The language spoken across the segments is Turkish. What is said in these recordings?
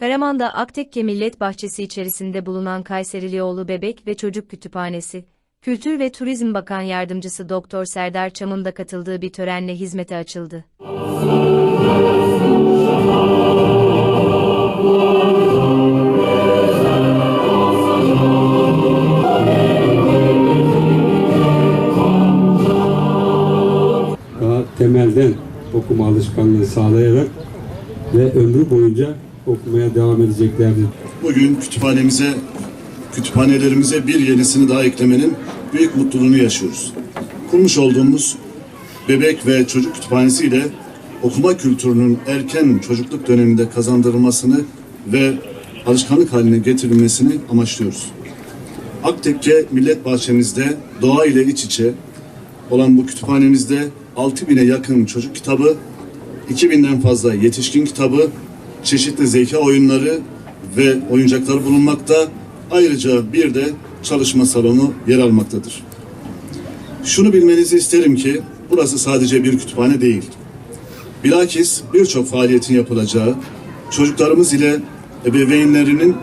Karaman'da Aktekke Millet Bahçesi içerisinde bulunan Kayserilioğlu Bebek ve Çocuk Kütüphanesi, Kültür ve Turizm Bakan Yardımcısı Doktor Serdar Çam'ın da katıldığı bir törenle hizmete açıldı. daha temelden okuma alışkanlığı sağlayarak ve ömrü boyunca okumaya devam edeceklerdir. Bugün kütüphanemize, kütüphanelerimize bir yenisini daha eklemenin büyük mutluluğunu yaşıyoruz. Kurmuş olduğumuz bebek ve çocuk kütüphanesi ile okuma kültürünün erken çocukluk döneminde kazandırılmasını ve alışkanlık haline getirilmesini amaçlıyoruz. Aktekke Millet Bahçemizde doğa ile iç içe olan bu kütüphanemizde 6000'e yakın çocuk kitabı, 2000'den fazla yetişkin kitabı, çeşitli zeka oyunları ve oyuncaklar bulunmakta. Ayrıca bir de çalışma salonu yer almaktadır. Şunu bilmenizi isterim ki burası sadece bir kütüphane değil. Bilakis birçok faaliyetin yapılacağı, çocuklarımız ile ebeveynlerinin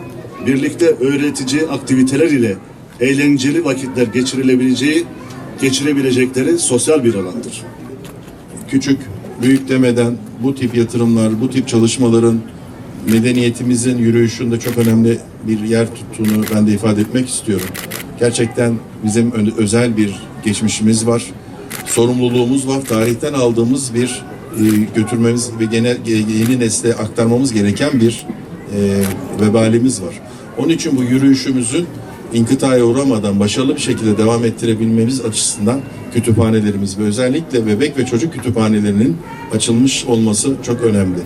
birlikte öğretici aktiviteler ile eğlenceli vakitler geçirilebileceği, geçirebilecekleri sosyal bir alandır. küçük, büyük demeden bu tip yatırımlar, bu tip çalışmaların medeniyetimizin yürüyüşünde çok önemli bir yer tuttuğunu ben de ifade etmek istiyorum. Gerçekten bizim özel bir geçmişimiz var. Sorumluluğumuz var. Tarihten aldığımız bir e, götürmemiz ve genel ge- yeni nesle aktarmamız gereken bir e, vebalimiz var. Onun için bu yürüyüşümüzün inkıtaya uğramadan başarılı bir şekilde devam ettirebilmemiz açısından kütüphanelerimiz ve özellikle bebek ve çocuk kütüphanelerinin açılmış olması çok önemli.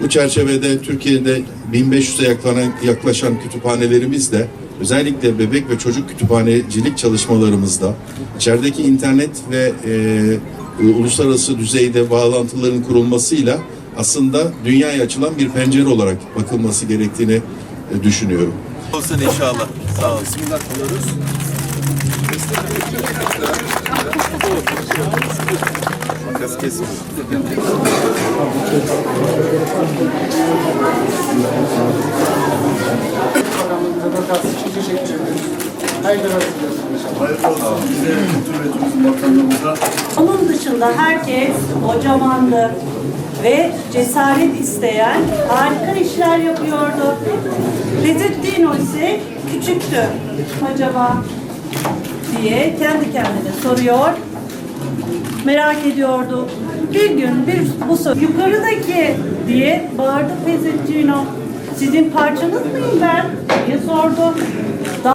Bu çerçevede Türkiye'de 1500'e yaklaşan, yaklaşan kütüphanelerimiz de özellikle bebek ve çocuk kütüphanecilik çalışmalarımızda içerideki internet ve e, uluslararası düzeyde bağlantıların kurulmasıyla aslında dünyaya açılan bir pencere olarak bakılması gerektiğini e, düşünüyorum. olsun inşallah. Sağ olun. Onun dışında herkes kocamandı ve cesaret isteyen harika işler yapıyordu. Lezettino ise küçüktü. Acaba diye kendi kendine soruyor. Merak ediyordu. Bir gün bir bu soru yukarıdaki diye bağırdı Pezettino. Sizin parçanız mıyım ben? diye sordu. Da-